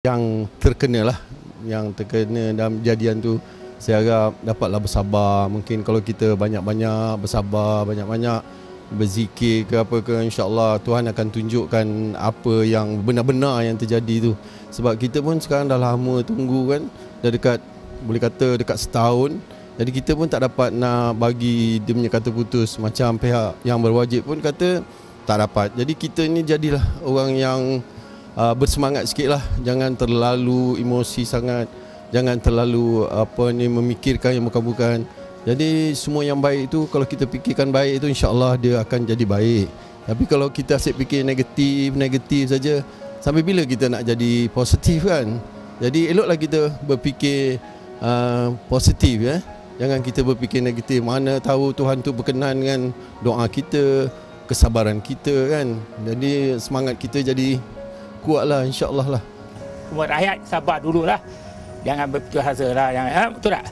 yang terkena lah yang terkena dalam kejadian tu saya harap dapatlah bersabar. Mungkin kalau kita banyak-banyak bersabar banyak-banyak berzikir ke apa ke insyaAllah Tuhan akan tunjukkan apa yang benar-benar yang terjadi tu. Sebab kita pun sekarang dah lama tunggu kan dah dekat boleh kata dekat setahun. Jadi kita pun tak dapat nak bagi dia punya kata putus. Macam pihak yang berwajib pun kata tak dapat. Jadi kita ni jadilah orang yang uh, bersemangat sikit lah jangan terlalu emosi sangat. Jangan terlalu apa ni memikirkan yang bukan-bukan. Jadi semua yang baik itu kalau kita fikirkan baik itu insya-Allah dia akan jadi baik. Tapi kalau kita asyik fikir negatif negatif saja sampai bila kita nak jadi positif kan? Jadi eloklah kita berfikir uh, positif ya jangan kita berfikir negatif. Mana tahu Tuhan tu berkenan dengan doa kita kesabaran kita kan? Jadi semangat kita jadi kuatlah insya-Allah lah. Semua rakyat sabar dululah. Jangan berputus asa lah. Jangan, ha, betul tak?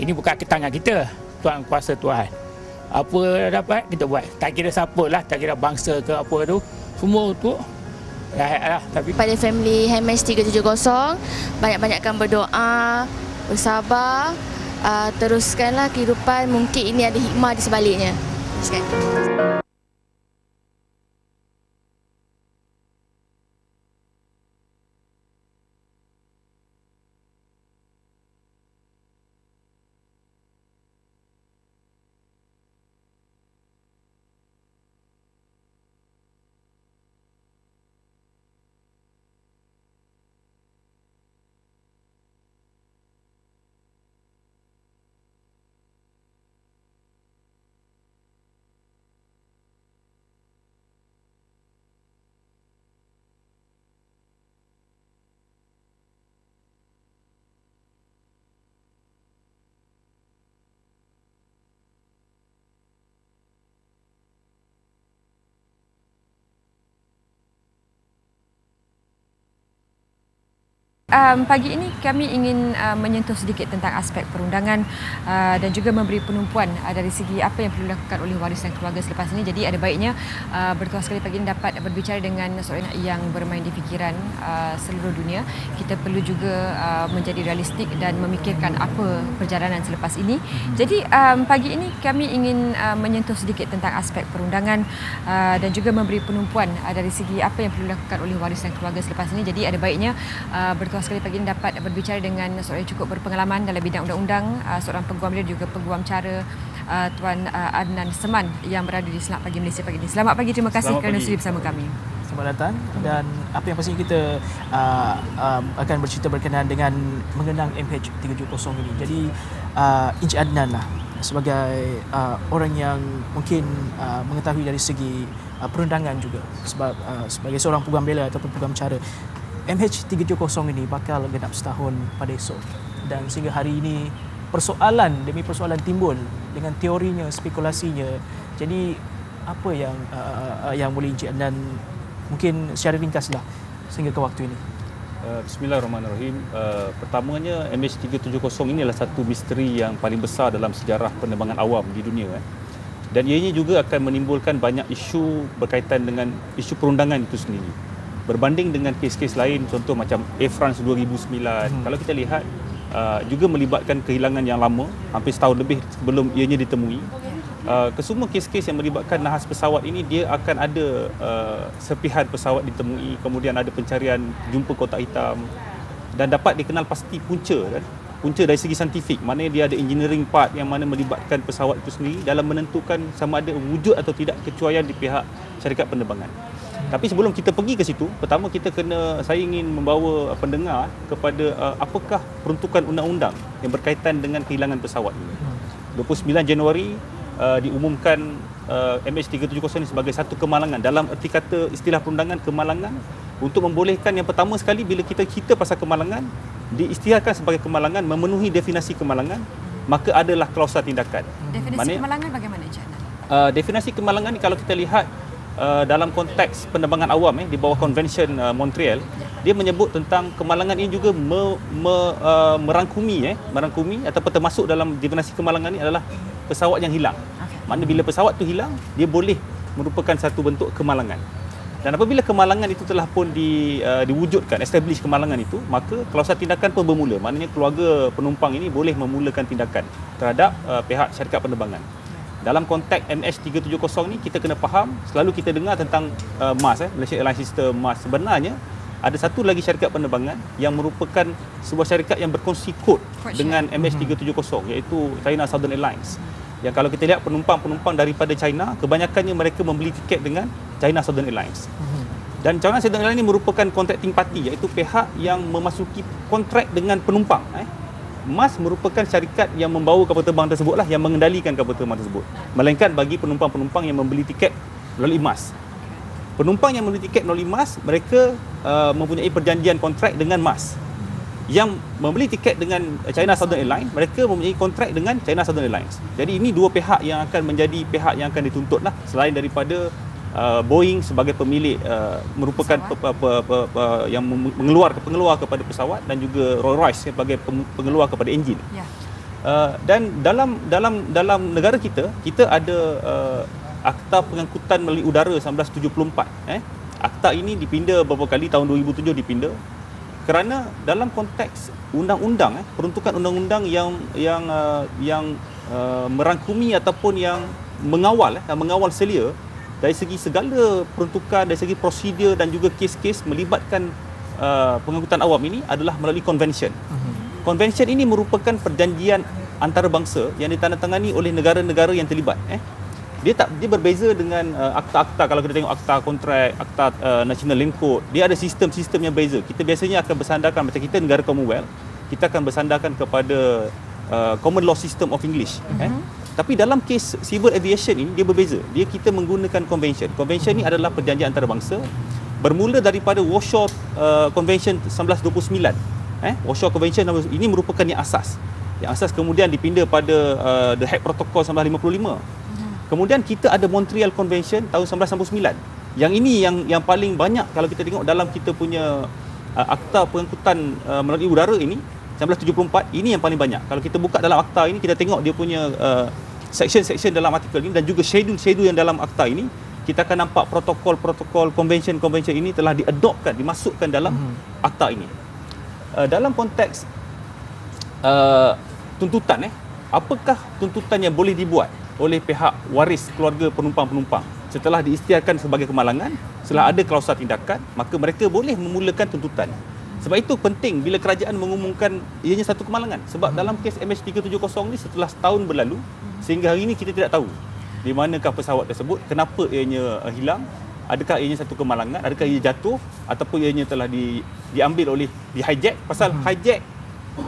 Ini bukan ke tangan kita. Tuhan kuasa Tuhan. Apa dapat kita buat. Tak kira siapa lah. Tak kira bangsa ke apa tu. Semua tu rakyat lah. Tapi... Pada family HMS 370, banyak-banyakkan berdoa, bersabar, uh, teruskanlah kehidupan. Mungkin ini ada hikmah di sebaliknya. Teruskan. Um, pagi ini kami ingin uh, menyentuh sedikit tentang aspek perundangan uh, dan juga memberi penumpuan uh, dari segi apa yang perlu dilakukan oleh waris dan keluarga selepas ini. Jadi ada baiknya uh, bertuah sekali pagi ini dapat berbicara dengan seorang yang bermain di fikiran uh, seluruh dunia. Kita perlu juga uh, menjadi realistik dan memikirkan apa perjalanan selepas ini. Jadi um, pagi ini kami ingin uh, menyentuh sedikit tentang aspek perundangan uh, dan juga memberi penumpuan uh, dari segi apa yang perlu dilakukan oleh waris dan keluarga selepas ini. Jadi ada baiknya uh, bertuah sekali pagi ini dapat berbicara dengan seorang yang cukup berpengalaman dalam bidang undang-undang, uh, seorang peguam dia juga peguam cara uh, Tuan uh, Adnan Seman yang berada di Selamat Pagi Malaysia pagi ini. Selamat pagi, terima kasih Selamat kerana sudi bersama kami. Selamat datang dan apa yang pastinya kita uh, uh, akan bercerita berkenaan dengan mengenang MH370 ini. Jadi uh, Encik Adnan lah sebagai uh, orang yang mungkin uh, mengetahui dari segi uh, perundangan juga sebab uh, sebagai seorang peguam bela ataupun peguam cara MH370 ini bakal genap setahun pada esok. Dan sehingga hari ini persoalan demi persoalan timbul dengan teorinya spekulasinya. Jadi apa yang uh, uh, yang boleh Encik dan mungkin secara ringkaslah sehingga ke waktu ini. Uh, Bismillahirrahmanirrahim. Uh, pertamanya MH370 ini adalah satu misteri yang paling besar dalam sejarah penerbangan awam di dunia eh. dan ianya juga akan menimbulkan banyak isu berkaitan dengan isu perundangan itu sendiri berbanding dengan kes-kes lain contoh macam Air France 2009 hmm. kalau kita lihat uh, juga melibatkan kehilangan yang lama hampir setahun lebih sebelum ianya ditemui. Uh, kesemua kes-kes yang melibatkan nahas pesawat ini dia akan ada uh, serpihan pesawat ditemui kemudian ada pencarian jumpa kotak hitam dan dapat dikenal pasti punca kan? Punca dari segi saintifik. Mana dia ada engineering part yang mana melibatkan pesawat itu sendiri dalam menentukan sama ada wujud atau tidak kecuaian di pihak syarikat penerbangan tapi sebelum kita pergi ke situ, pertama kita kena saya ingin membawa pendengar kepada uh, apakah peruntukan undang-undang yang berkaitan dengan kehilangan pesawat ini. 29 Januari uh, diumumkan uh, MH370 ini sebagai satu kemalangan. Dalam erti kata istilah perundangan kemalangan untuk membolehkan yang pertama sekali bila kita kita pasal kemalangan diisytiharkan sebagai kemalangan memenuhi definisi kemalangan maka adalah klausa tindakan. Definisi Maksudnya, kemalangan bagaimana Encik? Uh, definisi kemalangan ni kalau kita lihat uh, dalam konteks penerbangan awam eh, di bawah Convention uh, Montreal dia menyebut tentang kemalangan ini juga me, me, uh, merangkumi eh, merangkumi ataupun termasuk dalam definisi kemalangan ini adalah pesawat yang hilang. Okay. Mana bila pesawat tu hilang, dia boleh merupakan satu bentuk kemalangan. Dan apabila kemalangan itu telah pun di, uh, diwujudkan, establish kemalangan itu, maka klausul tindakan pun bermula. Maknanya keluarga penumpang ini boleh memulakan tindakan terhadap uh, pihak syarikat penerbangan. Dalam konteks MH370 ni kita kena faham, selalu kita dengar tentang uh, MAS eh, Malaysia Airlines System MAS. Sebenarnya ada satu lagi syarikat penerbangan yang merupakan sebuah syarikat yang berkongsi kod dengan MH370 iaitu China Southern Airlines. Yang kalau kita lihat penumpang-penumpang daripada China, kebanyakannya mereka membeli tiket dengan China Southern Airlines. Dan China Southern Airlines ini merupakan contracting party iaitu pihak yang memasuki kontrak dengan penumpang. Eh. MAS merupakan syarikat yang membawa kapal terbang tersebut lah yang mengendalikan kapal terbang tersebut. Melainkan bagi penumpang-penumpang yang membeli tiket melalui MAS. Penumpang yang membeli tiket melalui MAS, mereka uh, mempunyai perjanjian kontrak dengan MAS yang membeli tiket dengan China Southern Airlines, mereka mempunyai kontrak dengan China Southern Airlines. Jadi ini dua pihak yang akan menjadi pihak yang akan dituntut lah selain daripada uh, Boeing sebagai pemilik uh, merupakan pe, pe, pe, pe, pe, yang mengeluar pengeluar kepada pesawat dan juga Rolls-Royce sebagai pengeluar kepada enjin. Ya. Uh, dan dalam dalam dalam negara kita kita ada uh, Akta Pengangkutan Melalui Udara 1974 eh akta ini dipinda beberapa kali tahun 2007 dipinda kerana dalam konteks undang-undang eh peruntukan undang-undang yang yang uh, yang uh, merangkumi ataupun yang mengawal eh mengawal selia dari segi segala peruntukan dari segi prosedur dan juga kes-kes melibatkan uh, pengangkutan awam ini adalah melalui convention. Uh-huh. Convention ini merupakan perjanjian antarabangsa yang ditandatangani oleh negara-negara yang terlibat eh dia tak dia berbeza dengan uh, akta-akta kalau kita tengok akta kontrak, akta uh, national link code, dia ada sistem-sistem yang berbeza. Kita biasanya akan bersandarkan macam kita negara Commonwealth, kita akan bersandarkan kepada uh, common law system of English, mm-hmm. eh. Tapi dalam kes civil aviation ini dia berbeza. Dia kita menggunakan convention. Convention ini adalah perjanjian antarabangsa bermula daripada Warsaw uh, Convention 1929. Eh, Warsaw Convention ini merupakan yang asas. Yang asas kemudian dipinda pada uh, The Hague Protocol 1955. Kemudian kita ada Montreal Convention tahun 1999. Yang ini yang yang paling banyak kalau kita tengok dalam kita punya uh, akta pengangkutan uh, melalui udara ini 1974 ini yang paling banyak. Kalau kita buka dalam akta ini kita tengok dia punya uh, section-section dalam artikel ini dan juga schedule-schedule yang dalam akta ini kita akan nampak protokol-protokol convention-convention ini telah diadopkan dimasukkan dalam hmm. akta ini. Uh, dalam konteks uh, tuntutan eh apakah tuntutan yang boleh dibuat oleh pihak waris keluarga penumpang-penumpang setelah diistiharkan sebagai kemalangan setelah ada klausul tindakan maka mereka boleh memulakan tuntutan sebab itu penting bila kerajaan mengumumkan ianya satu kemalangan. Sebab dalam kes MH370 ni setelah setahun berlalu sehingga hari ini kita tidak tahu di manakah pesawat tersebut kenapa ianya uh, hilang adakah ianya satu kemalangan adakah ia jatuh ataupun ianya telah di, diambil oleh di hijack. Pasal hmm. hijack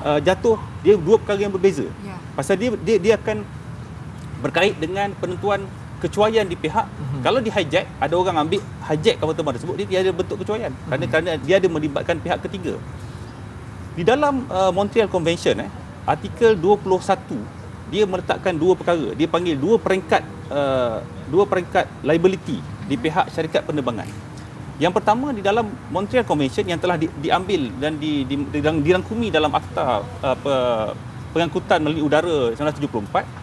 uh, jatuh dia dua perkara yang berbeza. Yeah. pasal dia dia dia akan berkait dengan penentuan kecuaian di pihak mm-hmm. kalau di hijack ada orang ambil hijack kapal terbang tersebut dia tiada bentuk kecuaian. Mm-hmm. kerana kerana dia ada melibatkan pihak ketiga. Di dalam uh, Montreal Convention eh artikel 21 dia meletakkan dua perkara. Dia panggil dua peringkat uh, dua peringkat liability di pihak syarikat penerbangan. Yang pertama di dalam Montreal Convention yang telah di, diambil dan di, di, dirangkumi dalam akta uh, pengangkutan melalui udara 1974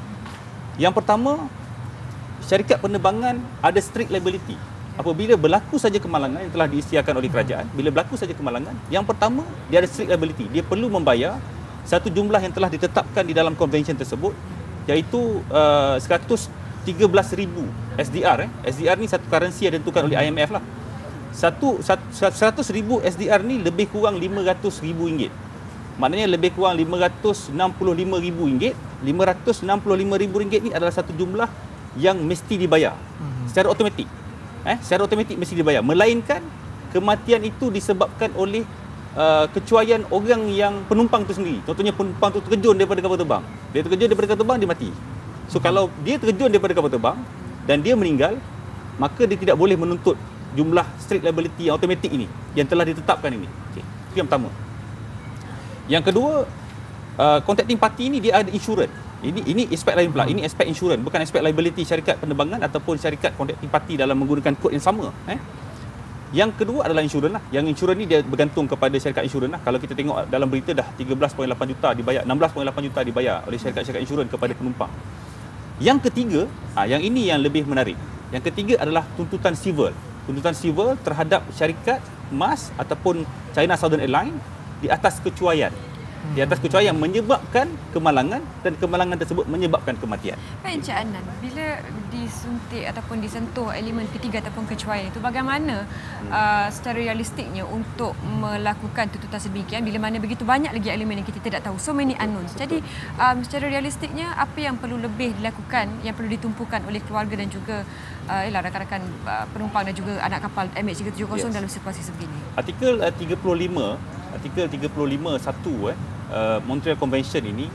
yang pertama, syarikat penerbangan ada strict liability. Apabila berlaku saja kemalangan yang telah diisytiharkan oleh kerajaan, bila berlaku saja kemalangan, yang pertama, dia ada strict liability. Dia perlu membayar satu jumlah yang telah ditetapkan di dalam convention tersebut, iaitu uh, 113,000 SDR. Eh. SDR ni satu currency yang ditentukan oleh IMF lah. Satu, satu, 100,000 SDR ni lebih kurang RM500,000 maknanya lebih kurang RM565,000 RM565,000 ni adalah satu jumlah yang mesti dibayar. Hmm. secara automatik. Eh secara automatik mesti dibayar. Melainkan kematian itu disebabkan oleh uh, kecuaian orang yang penumpang itu sendiri. Contohnya penumpang itu terkejun daripada kapal terbang. Dia terkejun daripada kapal terbang dia mati. So hmm. kalau dia terkejun daripada kapal terbang dan dia meninggal maka dia tidak boleh menuntut jumlah strict liability yang automatik ini yang telah ditetapkan ini. Okey itu yang pertama. Yang kedua, uh, contracting party ni dia ada insurans. Ini ini aspek lain pula. Ini aspek insurans, bukan aspek liability syarikat penerbangan ataupun syarikat contracting party dalam menggunakan kod yang sama, eh. Yang kedua adalah insurans lah. Yang insurans ni dia bergantung kepada syarikat insurans lah. Kalau kita tengok dalam berita dah 13.8 juta dibayar, 16.8 juta dibayar oleh syarikat-syarikat insurans kepada penumpang. Yang ketiga, ah yang ini yang lebih menarik. Yang ketiga adalah tuntutan civil. tuntutan civil terhadap syarikat MAS ataupun China Southern Airlines di atas kecuaian di atas kecuaian yang menyebabkan kemalangan dan kemalangan tersebut menyebabkan kematian. Baik Encik Adnan, bila disuntik ataupun disentuh elemen ketiga ataupun kecuaian itu bagaimana hmm. uh, secara realistiknya untuk melakukan tuntutan sedemikian bila mana begitu banyak lagi elemen yang kita tidak tahu so many unknowns. Jadi um, secara realistiknya apa yang perlu lebih dilakukan yang perlu ditumpukan oleh keluarga dan juga uh, rakan-rakan uh, penumpang dan juga anak kapal MH370 yes. dalam situasi sebegini. Artikel uh, 35 artikel 35.1 eh uh, Montreal Convention ini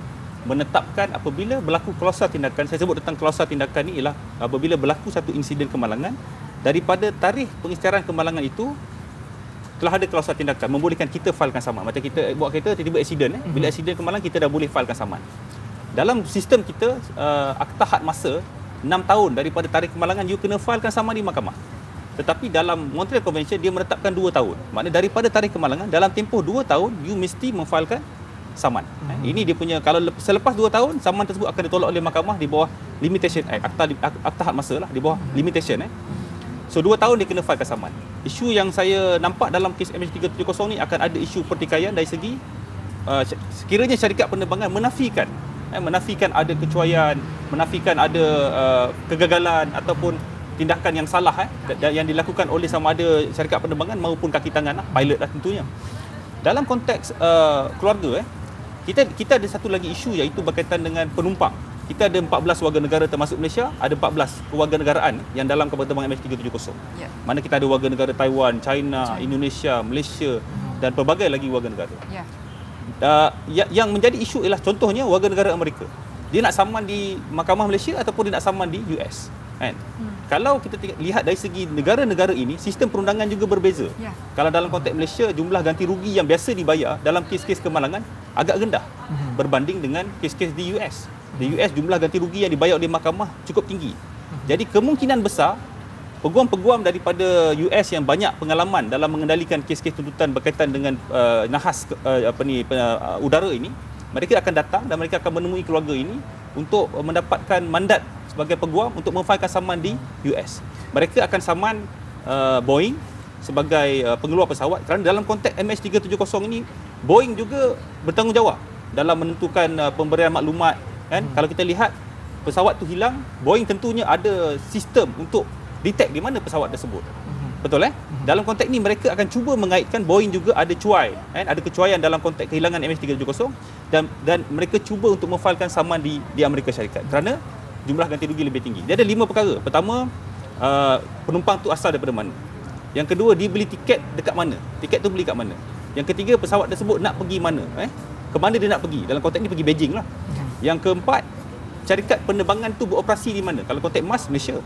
menetapkan apabila berlaku klausa tindakan saya sebut tentang klausa tindakan ini ialah apabila berlaku satu insiden kemalangan daripada tarikh pengisytiharan kemalangan itu telah ada klausa tindakan membolehkan kita filekan saman. Macam kita buat kereta tiba-tiba accident eh? Bila accident kemalangan kita dah boleh filekan saman. Dalam sistem kita uh, akta had masa 6 tahun daripada tarikh kemalangan you kena filekan saman di mahkamah. Tetapi dalam Montreal Convention dia menetapkan 2 tahun. Maknanya daripada tarikh kemalangan dalam tempoh 2 tahun you mesti memfailkan saman. Hmm. Ini dia punya kalau selepas 2 tahun saman tersebut akan ditolak oleh mahkamah di bawah limitation act akta akta had masa lah di bawah hmm. limitation eh. So 2 tahun dia kena filekan saman. Isu yang saya nampak dalam kes MH370 ni akan ada isu pertikaian dari segi uh, sekiranya syarikat penerbangan menafikan eh, menafikan ada kecuaian, menafikan ada uh, kegagalan ataupun tindakan yang salah eh yang dilakukan oleh sama ada syarikat penerbangan maupun kaki tangan lah, pilot lah tentunya. Dalam konteks uh, keluarga eh kita kita ada satu lagi isu iaitu berkaitan dengan penumpang. Kita ada 14 warga negara termasuk Malaysia, ada 14 kewarga negaraan yang dalam kapal terbang MH370. Yeah. Mana kita ada warga negara Taiwan, China, China. Indonesia, Malaysia hmm. dan pelbagai lagi warga negara. Yeah. Uh, yang menjadi isu ialah contohnya warga negara Amerika. Dia nak saman di Mahkamah Malaysia ataupun dia nak saman di US. Kan? Hmm kalau kita lihat dari segi negara-negara ini sistem perundangan juga berbeza. Ya. Kalau dalam konteks Malaysia jumlah ganti rugi yang biasa dibayar dalam kes-kes kemalangan agak rendah uh-huh. berbanding dengan kes-kes di US. Di US jumlah ganti rugi yang dibayar oleh mahkamah cukup tinggi. Uh-huh. Jadi kemungkinan besar peguam-peguam daripada US yang banyak pengalaman dalam mengendalikan kes-kes tuntutan berkaitan dengan uh, nahas uh, apa ni uh, udara ini mereka akan datang dan mereka akan menemui keluarga ini untuk mendapatkan mandat sebagai peguam untuk memfailkan saman di US. Mereka akan saman uh, Boeing sebagai uh, pengeluar pesawat kerana dalam konteks MH370 ini Boeing juga bertanggungjawab dalam menentukan uh, pemberian maklumat kan hmm. kalau kita lihat pesawat tu hilang Boeing tentunya ada sistem untuk detect di mana pesawat tersebut hmm. betul eh hmm. dalam konteks ini mereka akan cuba mengaitkan Boeing juga ada cuai kan ada kecuaian dalam konteks kehilangan MH370 dan dan mereka cuba untuk memfailkan saman di di Amerika Syarikat kerana jumlah ganti rugi lebih tinggi. Dia ada lima perkara. Pertama, uh, penumpang tu asal daripada mana? Yang kedua, dia beli tiket dekat mana? Tiket tu beli kat mana? Yang ketiga, pesawat tersebut nak pergi mana? Eh? Ke mana dia nak pergi? Dalam konteks ni pergi Beijing lah. Yang keempat, syarikat penerbangan tu beroperasi di mana? Kalau konteks MAS, Malaysia.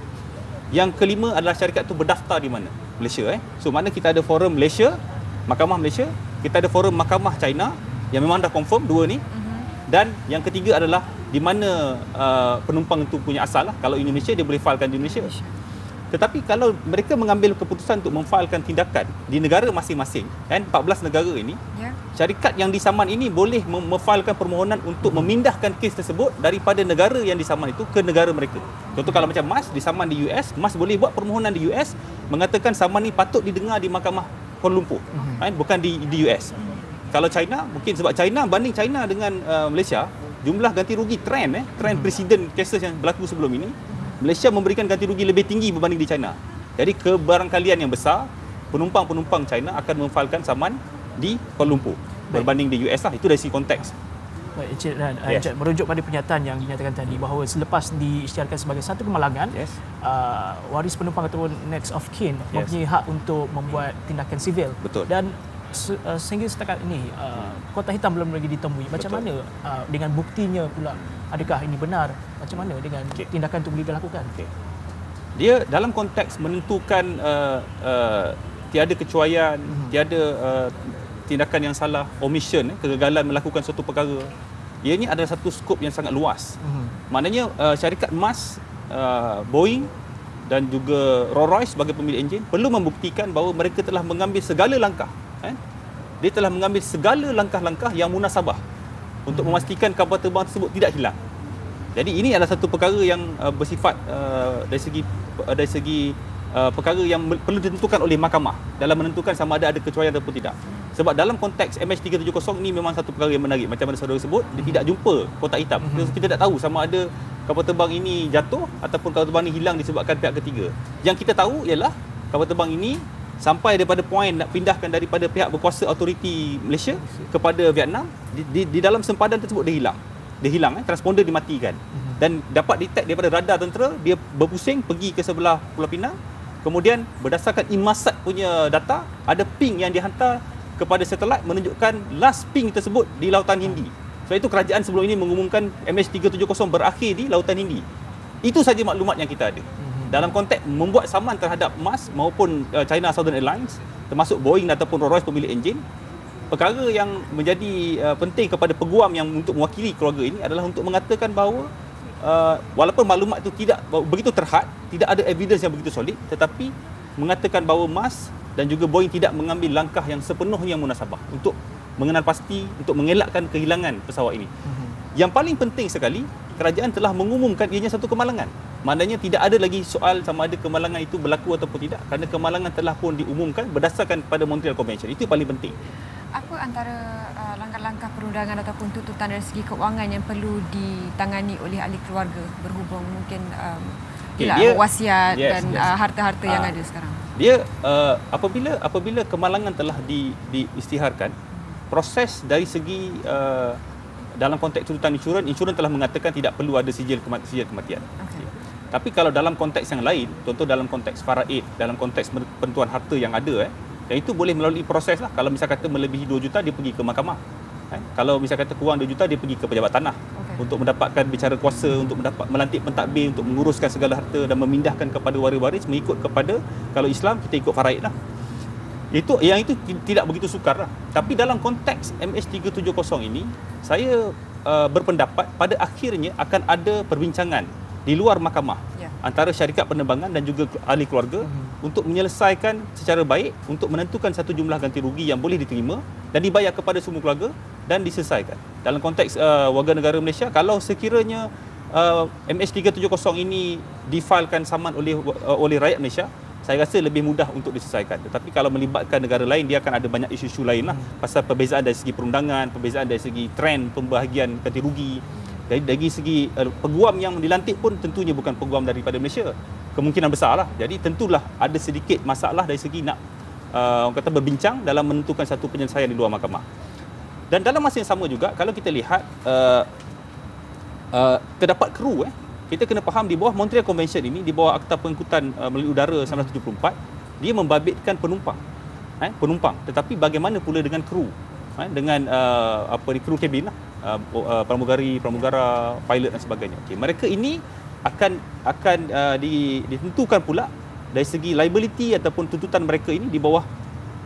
Yang kelima adalah syarikat tu berdaftar di mana? Malaysia. Eh? So, mana kita ada forum Malaysia, Mahkamah Malaysia, kita ada forum Mahkamah China yang memang dah confirm dua ni. Dan yang ketiga adalah di mana uh, penumpang itu punya asal lah. Kalau Indonesia dia boleh filekan di Indonesia. Tetapi kalau mereka mengambil keputusan untuk memfailkan tindakan di negara masing-masing, kan 14 negara ini, yeah. syarikat yang disaman ini boleh memfailkan permohonan untuk memindahkan kes tersebut daripada negara yang disaman itu ke negara mereka. Contoh kalau macam MAS disaman di US, MAS boleh buat permohonan di US mengatakan saman ini patut didengar di mahkamah Kuala Lumpur, mm-hmm. kan bukan di di US. Kalau China, mungkin sebab China banding China dengan uh, Malaysia, jumlah ganti rugi trend eh trend hmm. presiden cases yang berlaku sebelum ini Malaysia memberikan ganti rugi lebih tinggi berbanding di China jadi kebarangkalian yang besar penumpang-penumpang China akan memfailkan saman di Kuala Lumpur berbanding di US lah itu dari segi konteks Baik, Encik dan yes. Encik, merujuk pada pernyataan yang dinyatakan tadi bahawa selepas diisytiharkan sebagai satu kemalangan, yes. uh, waris penumpang ataupun next of kin yes. mempunyai hak untuk membuat tindakan sivil. Betul. Dan uh, sehingga setakat ini uh, kotak hitam belum lagi ditemui. Macam Betul. mana uh, dengan buktinya pula adakah ini benar? Macam mana dengan okay. tindakan itu boleh dilakukan? Okay. Dia dalam konteks menentukan uh, uh, tiada kecuaian, hmm. tiada uh, tindakan yang salah, omission, eh, kegagalan melakukan suatu perkara. Ia ini adalah satu skop yang sangat luas. Hmm. Maknanya uh, syarikat MAS, uh, Boeing dan juga Rolls-Royce sebagai pemilik enjin perlu membuktikan bahawa mereka telah mengambil segala langkah eh, dia telah mengambil segala langkah-langkah yang munasabah untuk hmm. memastikan kapal terbang tersebut tidak hilang. Jadi ini adalah satu perkara yang uh, bersifat uh, dari segi uh, dari segi uh, perkara yang perlu ditentukan oleh mahkamah dalam menentukan sama ada ada kecuaian ataupun tidak. Sebab dalam konteks MH370 ini memang satu perkara yang menarik macam mana saudara sebut dia tidak jumpa kotak hitam. Mm-hmm. Kita tak tahu sama ada kapal terbang ini jatuh ataupun kapal terbang ini hilang disebabkan pihak ketiga. Yang kita tahu ialah kapal terbang ini sampai daripada poin nak pindahkan daripada pihak berkuasa autoriti Malaysia kepada Vietnam di, di, di dalam sempadan tersebut dia hilang. Dia hilang eh transponder dimatikan. Mm-hmm. Dan dapat detect daripada radar tentera dia berpusing pergi ke sebelah Pulau Pinang Kemudian berdasarkan Inmarsat punya data, ada ping yang dihantar kepada satelit menunjukkan last ping tersebut di Lautan Hindi. Sebab itu kerajaan sebelum ini mengumumkan MH370 berakhir di Lautan Hindi. Itu saja maklumat yang kita ada. Mhm. Dalam konteks membuat saman terhadap MAS maupun uh, China Southern Airlines termasuk Boeing ataupun Rolls-Royce pemilik enjin, perkara yang menjadi uh, penting kepada peguam yang untuk mewakili keluarga ini adalah untuk mengatakan bahawa uh, walaupun maklumat itu tidak begitu terhad, tidak ada evidence yang begitu solid, tetapi mengatakan bahawa MAS dan juga Boeing tidak mengambil langkah yang sepenuhnya munasabah untuk mengenal pasti untuk mengelakkan kehilangan pesawat ini. Mm-hmm. Yang paling penting sekali, kerajaan telah mengumumkan ianya satu kemalangan. Maknanya tidak ada lagi soal sama ada kemalangan itu berlaku ataupun tidak kerana kemalangan telah pun diumumkan berdasarkan pada Montreal Convention. Itu paling penting. Apa antara langkah-langkah perundangan ataupun tuntutan dari segi keuangan yang perlu ditangani oleh ahli keluarga berhubung mungkin um, okay, dia, wasiat yes, dan yes. Uh, harta-harta uh, yang ah. ada sekarang. Dia uh, apabila apabila kemalangan telah di diisytiharkan proses dari segi uh, dalam konteks tuntutan insurans insurans telah mengatakan tidak perlu ada sijil kematian sijil kematian. Okay. Tapi kalau dalam konteks yang lain, contoh dalam konteks faraid, dalam konteks penentuan harta yang ada eh dan itu boleh melalui proses lah. Kalau misal kata melebihi 2 juta, dia pergi ke mahkamah. Eh? Kalau misal kata kurang 2 juta dia pergi ke pejabat tanah okay. untuk mendapatkan bicara kuasa untuk mendapat melantik pentadbir untuk menguruskan segala harta dan memindahkan kepada waris-waris mengikut kepada kalau Islam kita ikut faraid lah. Itu yang itu tidak begitu sukar lah. Tapi dalam konteks MH370 ini saya uh, berpendapat pada akhirnya akan ada perbincangan di luar mahkamah yeah. antara syarikat penerbangan dan juga ahli keluarga uh-huh. untuk menyelesaikan secara baik untuk menentukan satu jumlah ganti rugi yang boleh diterima dan dibayar kepada semua keluarga dan diselesaikan. Dalam konteks uh, warga negara Malaysia, kalau sekiranya uh, MH370 ini difailkan saman oleh uh, oleh rakyat Malaysia, saya rasa lebih mudah untuk diselesaikan. Tetapi kalau melibatkan negara lain, dia akan ada banyak isu-isu lain lah. Pasal perbezaan dari segi perundangan, perbezaan dari segi trend pembahagian ganti rugi. Dari, dari segi uh, peguam yang dilantik pun tentunya bukan peguam daripada Malaysia. Kemungkinan besar lah. Jadi tentulah ada sedikit masalah dari segi nak uh, orang kata berbincang dalam menentukan satu penyelesaian di luar mahkamah. Dan dalam masa yang sama juga kalau kita lihat uh, uh, terdapat kru eh kita kena faham di bawah Montreal Convention ini di bawah Akta Pengangkutan uh, Melalui Udara 1974 dia membabitkan penumpang eh penumpang tetapi bagaimana pula dengan kru eh dengan uh, apa ni kru kabin lah uh, uh, pramugari pramugara pilot dan sebagainya. Okey mereka ini akan akan uh, ditentukan pula dari segi liability ataupun tuntutan mereka ini di bawah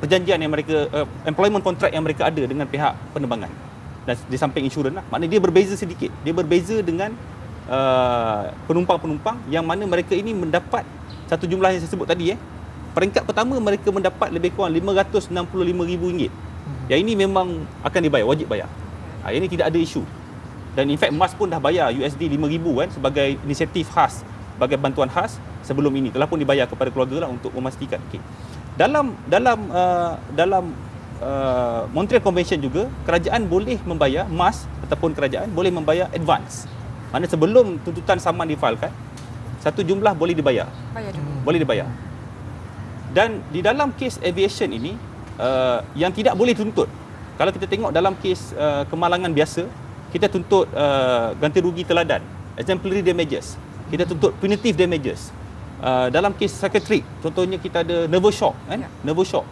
perjanjian yang mereka uh, employment contract yang mereka ada dengan pihak penerbangan. Dan di samping insurans lah. Maknanya dia berbeza sedikit. Dia berbeza dengan uh, penumpang-penumpang yang mana mereka ini mendapat satu jumlah yang saya sebut tadi eh peringkat pertama mereka mendapat lebih kurang RM565,000 yang ini memang akan dibayar wajib bayar ha, ini tidak ada isu dan in fact MAS pun dah bayar USD 5,000 kan sebagai inisiatif khas sebagai bantuan khas sebelum ini telah pun dibayar kepada keluarga lah untuk memastikan okay dalam dalam uh, dalam uh, Montreal Convention juga kerajaan boleh membayar mas ataupun kerajaan boleh membayar advance. Mana sebelum tuntutan saman difailkan satu jumlah boleh dibayar. Bayar Boleh dibayar. Dan di dalam kes aviation ini uh, yang tidak boleh tuntut. Kalau kita tengok dalam kes uh, kemalangan biasa, kita tuntut uh, ganti rugi teladan, exemplary damages. Kita tuntut punitive damages. Uh, dalam kes psychiatric contohnya kita ada nervous shock kan? Ya. nervous shock.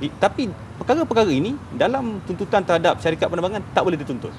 I, tapi perkara-perkara ini dalam tuntutan terhadap syarikat penerbangan tak boleh dituntut.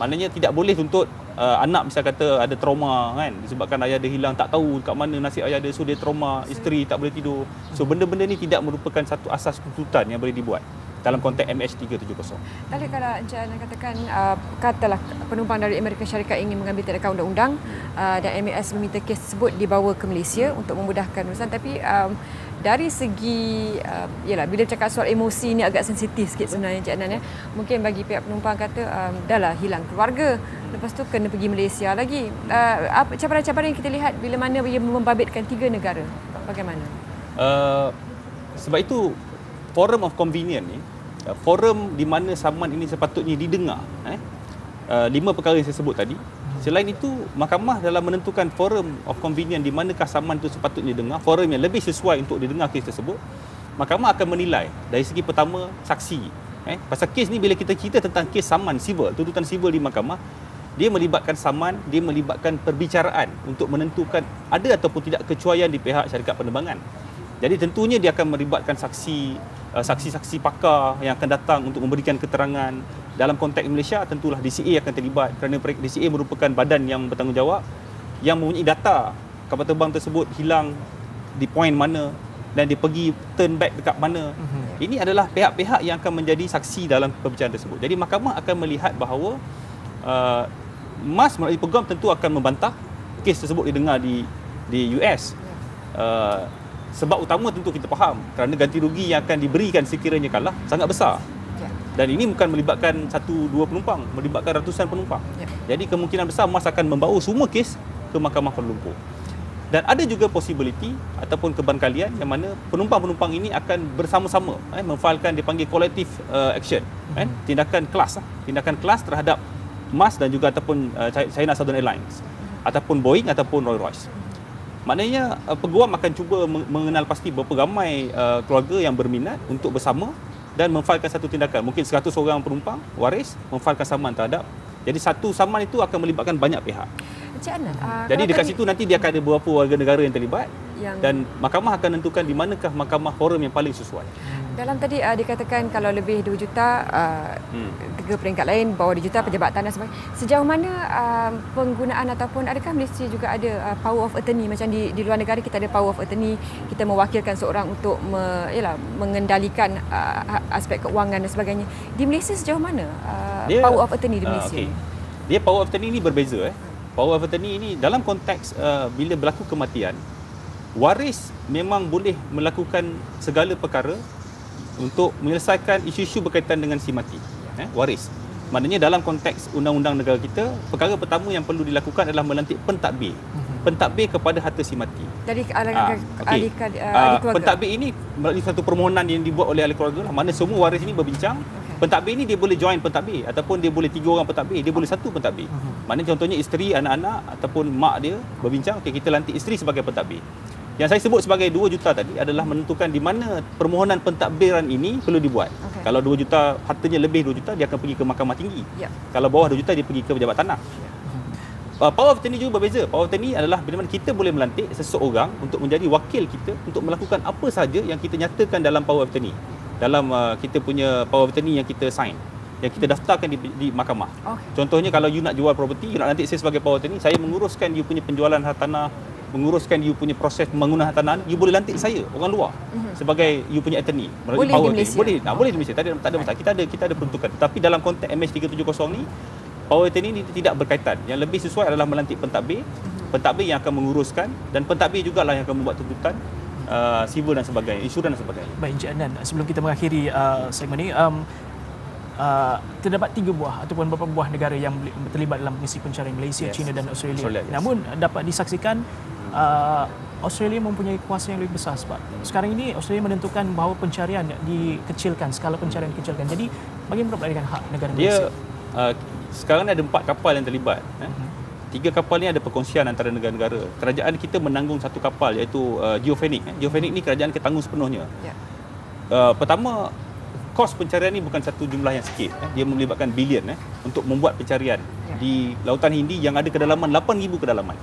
Maknanya tidak boleh tuntut uh, anak misal kata ada trauma kan? Disebabkan ayah dia hilang tak tahu kat mana nasib ayah dia so dia trauma isteri tak boleh tidur. So benda-benda ni tidak merupakan satu asas tuntutan yang boleh dibuat dalam konteks MH370. Tadi kalau Encik Anan katakan uh, katalah penumpang dari Amerika Syarikat ingin mengambil tindakan undang-undang uh, dan MAS meminta kes tersebut dibawa ke Malaysia untuk memudahkan urusan tapi um, dari segi uh, yalah bila cakap soal emosi ni agak sensitif sikit sebenarnya Encik Anan ya. Mungkin bagi pihak penumpang kata um, dahlah hilang keluarga lepas tu kena pergi Malaysia lagi. Uh, apa cabaran-cabaran yang kita lihat bila mana ia membabitkan tiga negara? Bagaimana? Uh, sebab itu forum of convenience ni uh, forum di mana saman ini sepatutnya didengar eh? Uh, lima perkara yang saya sebut tadi. Selain itu mahkamah dalam menentukan forum of convenience di manakah saman itu sepatutnya dengar forum yang lebih sesuai untuk didengar kes tersebut mahkamah akan menilai dari segi pertama saksi eh? Pasal kes ni bila kita cerita tentang kes saman civil tuntutan civil di mahkamah dia melibatkan saman, dia melibatkan perbicaraan untuk menentukan ada ataupun tidak kecuaian di pihak syarikat penerbangan. Jadi tentunya dia akan melibatkan saksi uh, saksi-saksi pakar yang akan datang untuk memberikan keterangan dalam konteks Malaysia tentulah DCA akan terlibat kerana DCA merupakan badan yang bertanggungjawab yang mempunyai data kapal terbang tersebut hilang di poin mana dan dia pergi turn back dekat mana. Uh-huh. Ini adalah pihak-pihak yang akan menjadi saksi dalam perbicaraan tersebut. Jadi mahkamah akan melihat bahawa uh, MAS melalui peguam tentu akan membantah kes tersebut didengar di di US. Uh, sebab utama tentu kita faham kerana ganti rugi yang akan diberikan sekiranya kalah sangat besar. Ya. Dan ini bukan melibatkan satu dua penumpang, melibatkan ratusan penumpang. Ya. Jadi kemungkinan besar MAS akan membawa semua kes ke Mahkamah Kuala Lumpur. Dan ada juga possibility ataupun kebankalian yang mana penumpang-penumpang ini akan bersama-sama eh, memfailkan dipanggil collective uh, action. Eh, mhm. tindakan kelas. Eh, tindakan kelas terhadap MAS dan juga ataupun uh, China Southern Airlines ataupun Boeing ataupun Rolls-Royce. Maknanya uh, peguam akan cuba mengenal pasti berapa ramai uh, keluarga yang berminat untuk bersama dan memfailkan satu tindakan. Mungkin 100 orang penumpang waris memfailkan saman terhadap. Jadi satu saman itu akan melibatkan banyak pihak. Encik Anan, uh, Jadi dekat situ nanti dia akan ada beberapa warga negara yang terlibat yang... dan mahkamah akan menentukan di manakah mahkamah forum yang paling sesuai. Hmm. Dalam tadi uh, dikatakan kalau lebih 2 juta uh, hmm. tiga peringkat lain bawah 2 juta pejabat tanah sebagainya. Sejauh mana uh, penggunaan ataupun adakah Malaysia juga ada uh, power of attorney macam di di luar negara kita ada power of attorney kita mewakilkan seorang untuk me, yalah, mengendalikan uh, aspek keuangan dan sebagainya. Di Malaysia sejauh mana uh, dia, power of attorney di Malaysia? Uh, okay. Dia power of attorney ini berbeza eh. Power of attorney ini dalam konteks uh, bila berlaku kematian waris memang boleh melakukan segala perkara untuk menyelesaikan isu-isu berkaitan dengan si mati eh, waris maknanya dalam konteks undang-undang negara kita perkara pertama yang perlu dilakukan adalah melantik pentadbir mhm. pentadbir kepada harta si mati dari ahli, uh, okay. ahli, ahli keluarga pentadbir ini melalui satu permohonan yang dibuat oleh ahli keluarga lah. mana semua waris ini berbincang. Pentadbir ini dia boleh join pentadbir ataupun dia boleh tiga orang pentadbir dia boleh satu pentadbir uh-huh. maknanya contohnya isteri anak-anak ataupun mak dia berbincang okay, kita lantik isteri sebagai pentadbir yang saya sebut sebagai 2 juta tadi adalah menentukan di mana permohonan pentadbiran ini perlu dibuat. Okay. Kalau 2 juta hartanya lebih 2 juta dia akan pergi ke mahkamah tinggi. Yep. Kalau bawah 2 juta dia pergi ke pejabat tanah. Uh, power of attorney juga berbeza. Power of attorney adalah bila mana kita boleh melantik seseorang untuk menjadi wakil kita untuk melakukan apa sahaja yang kita nyatakan dalam power of attorney. Dalam uh, kita punya power of attorney yang kita sign yang kita daftarkan di, di mahkamah. Okay. Contohnya kalau you nak jual property, you nak lantik saya sebagai power attorney, saya menguruskan you punya penjualan harta tanah, menguruskan you punya proses pembangunan hartanah you boleh lantik saya orang luar uh-huh. sebagai you punya attorney. Boleh power di Malaysia? Boleh nah, boleh di Malaysia. Tak ada tak ada masalah. Kita ada kita ada peruntukan. Tapi dalam konteks MH370 ni power attorney ni tidak berkaitan. Yang lebih sesuai adalah melantik pentadbir uh-huh. pentadbir yang akan menguruskan dan pentadbir jugalah yang akan membuat tuntutan uh, civil dan sebagainya insurans dan sebagainya baik Encik Adnan sebelum kita mengakhiri uh, segmen ini um, Uh, terdapat tiga buah ataupun beberapa buah negara yang terlibat dalam misi pencarian Malaysia, yes. China dan Australia. Australia yes. Namun dapat disaksikan uh, Australia mempunyai kuasa yang lebih besar sebab sekarang ini Australia menentukan bahawa pencarian dikecilkan, skala pencarian dikecilkan. Jadi bagaimana dengan hak negara Malaysia? Dia uh, sekarang ada empat kapal yang terlibat. Eh? Uh-huh. Tiga kapal ni ada perkongsian antara negara-negara. Kerajaan kita menanggung satu kapal iaitu uh, Geophonik. Eh? Geophonik ni kerajaan kita tanggung sepenuhnya. Yeah. Uh, pertama, kos pencarian ni bukan satu jumlah yang sikit. Eh? Dia melibatkan bilion eh? untuk membuat pencarian yeah. di Lautan Hindi yang ada kedalaman 8,000 kedalaman.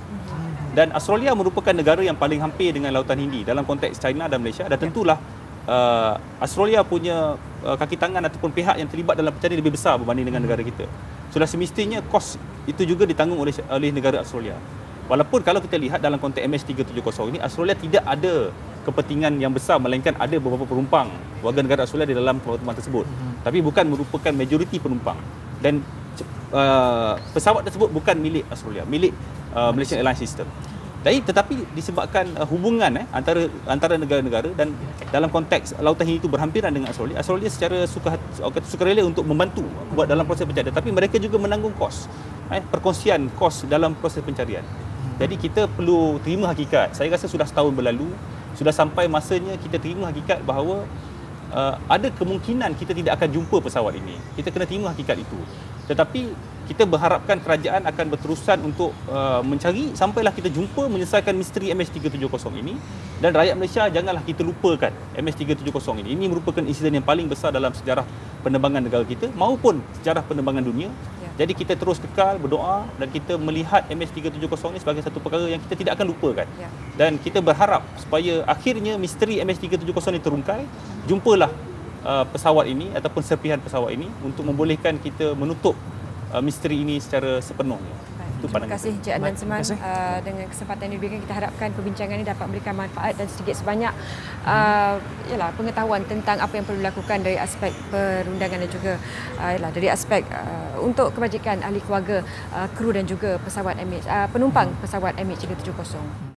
Dan Australia merupakan negara yang paling hampir dengan Lautan Hindi dalam konteks China dan Malaysia dan ya. tentulah uh, Australia punya uh, kaki tangan ataupun pihak yang terlibat dalam pencarian lebih besar berbanding dengan negara kita. Sudah semestinya kos itu juga ditanggung oleh oleh negara Australia. Walaupun kalau kita lihat dalam konteks MH370 ini Australia tidak ada kepentingan yang besar melainkan ada beberapa penumpang warga negara Australia di dalam terbang tersebut. Hmm. Tapi bukan merupakan majoriti penumpang. Dan uh, pesawat tersebut bukan milik Australia, milik uh, Malaysian Airlines System. Jadi tetapi disebabkan uh, hubungan eh, antara antara negara-negara dan dalam konteks lautan Hindi itu berhampiran dengan Australia, Australia secara suka sukarela untuk membantu buat dalam proses pencarian. Tapi mereka juga menanggung kos, eh, perkongsian kos dalam proses pencarian. Jadi kita perlu terima hakikat. Saya rasa sudah setahun berlalu sudah sampai masanya kita terima hakikat bahawa uh, ada kemungkinan kita tidak akan jumpa pesawat ini. Kita kena terima hakikat itu. Tetapi kita berharapkan kerajaan akan berterusan untuk uh, mencari sampailah kita jumpa menyelesaikan misteri MH370 ini dan rakyat Malaysia janganlah kita lupakan MH370 ini. Ini merupakan insiden yang paling besar dalam sejarah penerbangan negara kita maupun sejarah penerbangan dunia. Ya. Jadi kita terus kekal berdoa dan kita melihat MH370 ini sebagai satu perkara yang kita tidak akan lupakan. Ya. Dan kita berharap supaya akhirnya misteri MH370 ini terungkai, jumpalah uh, pesawat ini ataupun serpihan pesawat ini untuk membolehkan kita menutup uh, misteri ini secara sepenuhnya. Itu Terima pandangan kasih saya. Cik Adnan Seman uh, dengan kesempatan yang diberikan kita harapkan perbincangan ini dapat memberikan manfaat dan sedikit sebanyak uh, yalah, pengetahuan tentang apa yang perlu dilakukan dari aspek perundangan dan juga uh, yalah, dari aspek uh, untuk kebajikan ahli keluarga uh, kru dan juga pesawat MH uh, penumpang pesawat MH370.